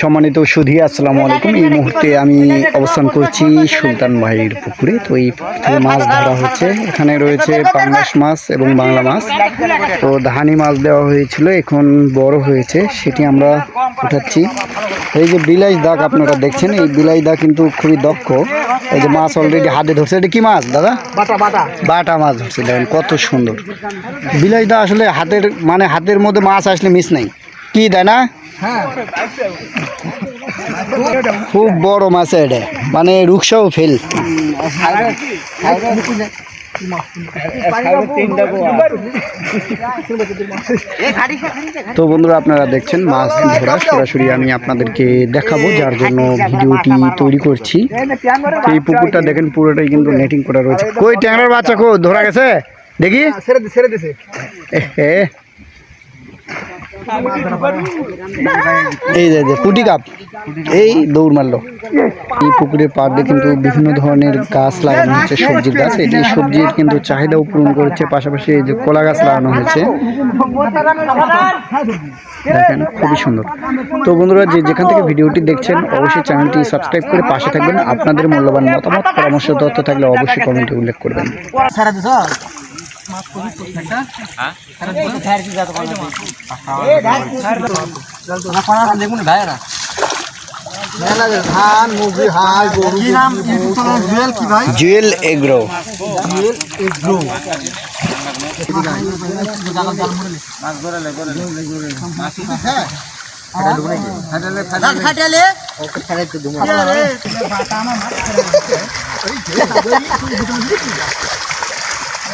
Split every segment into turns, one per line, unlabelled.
সম্মানিত সুধী আসসালামু আলাইকুম। এই মুহূর্তে আমি অবস্থান করছি সুলতান ভাইয়ের পুকুরে। তো এই পুকুর মাছ ধরা হচ্ছে। এখানে রয়েছে পাঙ্গাস মাছ এবং বাংলা মাছ। তো ধানি মাছ দেওয়া হয়েছিল এখন বড় হয়েছে। সেটি আমরা উঠাচ্ছি। এই যে বিলাইশ দাগ আপনারা দেখছেন এই বিলাইশ দাগ কিন্তু খুবই দক্ষ। এই যে মাছ অলরেডি হাতে ধরছে। এটা কি মাছ দাদা?
বাটা
মাছ ধরছে। দেখেন কত সুন্দর। বিলাই দা আসলে হাতের মানে হাতের মধ্যে মাছ আসলে মিস নাই। কি দেয় না খুব বড় মাছ এটা। মানে রুকসাও ফেল। তো বন্ধুরা আপনারা দেখছেন মাছ ধরা সরাসরি আমি আপনাদেরকে দেখাবো যার জন্য ভিডিওটি তৈরি করছি। এই পুকুরটা দেখেন পুরোটাই কিন্তু নেটিং করা রয়েছে। কই ট্যাংরার বাচ্চা কো ধরা গেছে? দেখি।
ছেড়ে ছেড়ে দিছে
এই যে যে, পুটি কাপ। এই দৌড় মারলো। এই পুকুরের পাড়ে কিন্তু বিভিন্ন ধরনের গাছ লাগানো হচ্ছে সবজির গাছ। এটি সবজির কিন্তু চাহিদাও পূরণ করেছে। পাশাপাশি এই যে কলা গাছ লাগানো হয়েছে। দেখেন, খুবই সুন্দর। তো বন্ধুরা, যে যেখান থেকে ভিডিওটি দেখছেন, অবশ্যই চ্যানেলটি সাবস্ক্রাইব করে পাশে থাকবেন। আপনাদের মূল্যবান মতামত, পরামর্শ, তথ্য থাকলে অবশ্যই কমেন্টে উল্লেখ করবেন।
ছেড়ে দিছ ধান মুগি হাঁস গরু কি নাম জুয়েল কি ভাই?
জুয়েল এগ্রো।
জুয়েল এগ্রো। ফাটালে।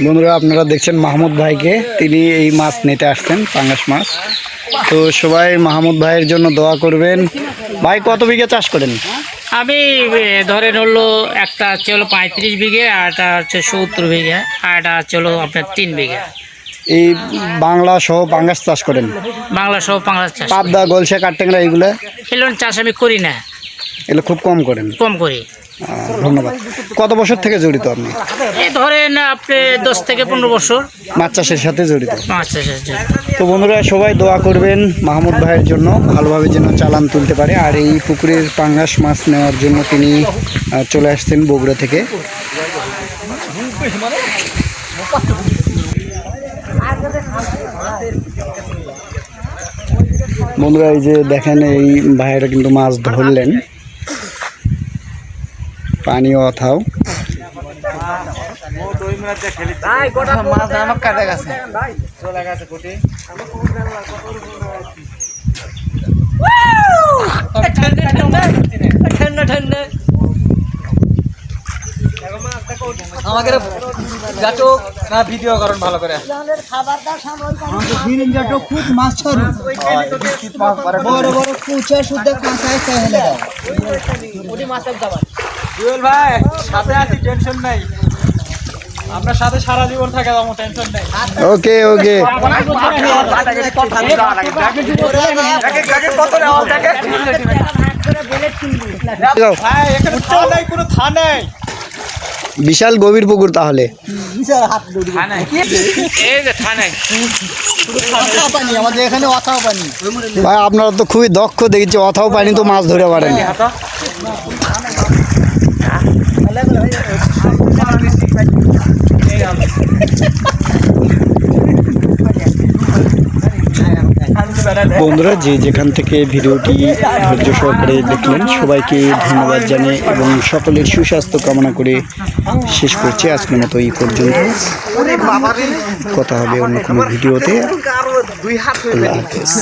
বন্ধুরা আপনারা দেখছেন মাহমুদ ভাইকে তিনি এই মাছ নিতে আসছেন পাঙ্গাস মাছ তো সবাই মাহমুদ ভাইয়ের জন্য দোয়া করবেন ভাই কত বিঘে চাষ করেন?
আমি ধরেন হলো একটা হচ্ছে হলো পঁয়ত্রিশ বিঘে আর একটা হচ্ছে সত্তর বিঘে আর একটা হচ্ছে হলো আপনার তিন বিঘে।
এই বাংলা সহ পাঙ্গাস চাষ করেন?
বাংলা সহ বাংলা চাষ
পাবদা গলসা কাঠটেংরা এইগুলো?
এগুলো চাষ আমি করি না।
এগুলো খুব কম করেন।
কম করি।
ধন্যবাদ। কত বছর থেকে জড়িত আপনি?
ধরেন আপনি দশ থেকে পনেরো বছর।
মাছ চাষের সাথে জড়িত?
মাছ চাষের।
তো বন্ধুরা, সবাই দোয়া করবেন মাহমুদ ভাইয়ের জন্য, ভালোভাবে যেন চালান তুলতে পারে। আর এই পুকুরের পাঙ্গাস মাছ নেওয়ার জন্য তিনি চলে আসছেন বগুড়া থেকে। বন্ধুরা, এই যে দেখেন, এই ভাইয়েরা কিন্তু মাছ ধরলেন। পানিও অথাও।
মাছ আমার কাটে গেছে আমাকে না ভিডিও করুন ভালো করে। খুব মাছ ছাড়ু বড় বড় কুচা শুদ্ধ কাঁচায় চাইলে। জুয়েল ভাই সাথে আছি টেনশন নাই। আপনার সাথে সারা জীবন থাকে আমার টেনশন নাই।
ওকে ওকে। বিশাল গভীর পুকুর তাহলে। ভাই আপনারা তো খুবই দক্ষ দেখেছি অথাও পানি তো মাছ ধরে পারেন। বন্ধুরা, যে যেখান থেকে ভিডিওটি ধৈর্য সহকারে দেখলেন, সবাইকে ধন্যবাদ জানিয়ে এবং সকলের সুস্বাস্থ্য কামনা করে শেষ করছি। আজকের মতো এই পর্যন্ত। কথা হবে অন্য কোনো ভিডিওতে। আল্লাহ হাফেজ।